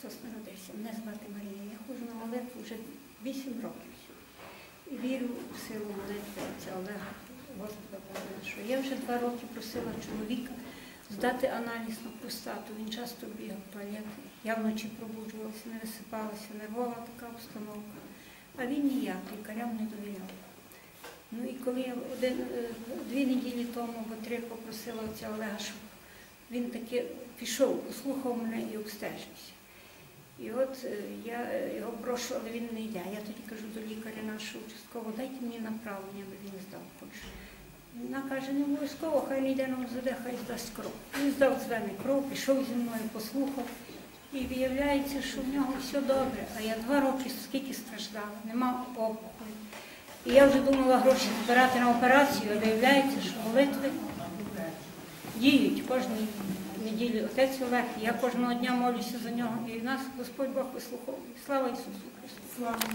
Христос народився. Мене звати Марія. Я ходжу на молитву вже 8 років. І вірю в силу молитви отця Олега, Господа Бога нашого. Я вже два роки просила чоловіка здати аналіз на простату. Він часто бігав в туалет. Я вночі пробуджувалася, не висипалася, нервова така обстановка. А він ніяк, лікарям не довіряв. Ну і коли я один, е, дві неділі тому або три попросила отця Олега, щоб він таки пішов, послухав мене і обстежився. І от е, я е, його прошу, але він не йде. Я тоді кажу до лікаря нашого участкового, дайте мені направлення, аби він здав Польщу. Вона каже, не обов'язково, хай не йде на УЗД, хай здасть кров. Він здав з мене кров, пішов зі мною, послухав. І виявляється, що в нього все добре. А я два роки скільки страждала, нема опухолі. І я вже думала гроші збирати на операцію, а виявляється, що молитви діють кожній неділі. Отець Олег, я кожного дня молюся за нього, і нас Господь Бог вислуховує. Слава Ісусу Христу!